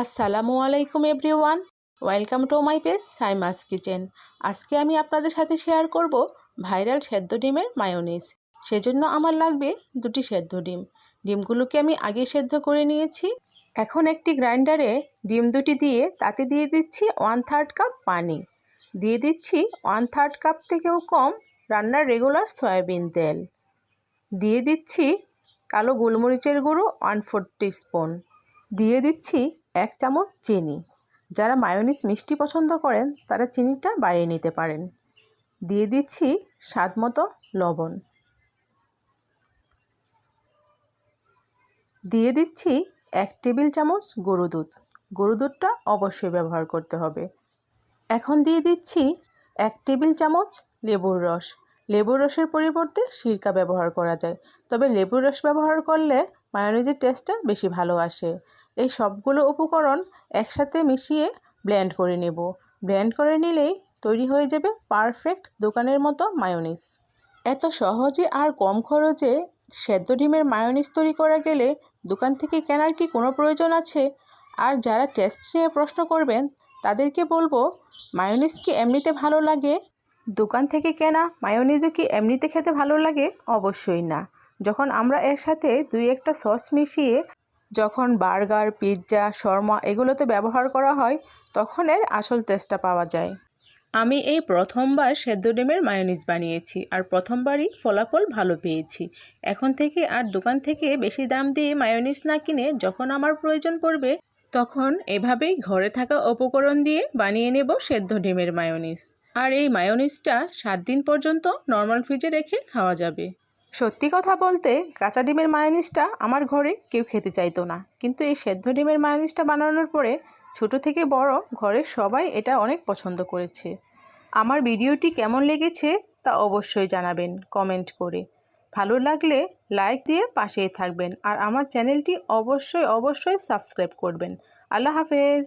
আসসালামু আলাইকুম everyone, welcome to my page Saima's kitchen. আজকে আমি আপনাদের সাথে শেয়ার করব ভাইরাল সেদ্ধ ডিমের মায়োনিজ। সেজন্য আমার লাগবে দুটি সেদ্ধ ডিম। ডিমগুলোকে আমি আগে সেদ্ধ করে নিয়েছি। এখন একটি গ্রাইন্ডারে ডিম দুটি দিয়ে তাতে দিয়ে দিচ্ছি ওয়ান থার্ড কাপ পানি। দিয়ে দিচ্ছি ওয়ান থার্ড কাপ থেকেও কম রান্নার রেগুলার সয়াবিন তেল। দিয়ে দিচ্ছি কালো গোলমরিচের গুঁড়ো ওয়ান ফোর স্পুন দিয়ে দিচ্ছি এক চামচ চিনি। যারা মায়োনিজ মিষ্টি পছন্দ করেন, তারা চিনিটা বাড়িয়ে নিতে পারেন। দিয়ে দিচ্ছি স্বাদ মতো লবণ। দিয়ে দিচ্ছি এক টেবিল চামচ গরু দুধ। গরু দুধটা অবশ্যই ব্যবহার করতে হবে। এখন দিয়ে দিচ্ছি এক টেবিল চামচ লেবুর রস। লেবুর রসের পরিবর্তে সিরকা ব্যবহার করা যায়। তবে লেবুর রস ব্যবহার করলে মায়োনিজের টেস্টটা বেশি ভালো আসে। এই সবগুলো উপকরণ একসাথে মিশিয়ে ব্লেন্ড করে নেব। ব্লেন্ড করে নিলেই তৈরি হয়ে যাবে পারফেক্ট দোকানের মতো মায়োনিজ। এত সহজে আর কম খরচে সেদ্ধ ডিমের মায়োনিজ তৈরি করা গেলে দোকান থেকে কেনার কি কোনো প্রয়োজন আছে? আর যারা টেস্ট নিয়ে প্রশ্ন করবেন, তাদেরকে বলব, মায়োনিজ কি এমনিতে ভালো লাগে? দোকান থেকে কেনা মায়োনিজও কি এমনিতে খেতে ভালো লাগে? অবশ্যই না। যখন আমরা এর সাথে দুই একটা সস মিশিয়ে যখন বার্গার, পিৎজা, শর্মা এগুলোতে ব্যবহার করা হয়, তখন এর আসল টেস্টটা পাওয়া যায়। আমি এই প্রথমবার সেদ্ধ ডিমের মায়োনিজ বানিয়েছি আর প্রথমবারই ফলাফল ভালো পেয়েছি। এখন থেকে আর দোকান থেকে বেশি দাম দিয়ে মায়োনিজ না কিনে যখন আমার প্রয়োজন পড়বে, তখন এভাবেই ঘরে থাকা উপকরণ দিয়ে বানিয়ে নেব সেদ্ধ ডিমের মায়োনিজ। আর এই মায়োনিজটা সাত দিন পর্যন্ত নর্মাল ফ্রিজে রেখে খাওয়া যাবে। সত্যি কথা বলতে, কাঁচা ডিমের মায়োনিজটা আমার ঘরে কেউ খেতে চাইতো না। কিন্তু এই সেদ্ধ ডিমের মায়োনিজটা বানানোর পরে ছোট থেকে বড় ঘরের সবাই এটা অনেক পছন্দ করেছে। আমার ভিডিওটি কেমন লেগেছে তা অবশ্যই জানাবেন কমেন্ট করে। ভালো লাগলে লাইক দিয়ে পাশেই থাকবেন আর আমার চ্যানেলটি অবশ্যই অবশ্যই সাবস্ক্রাইব করবেন। আল্লাহ হাফেজ।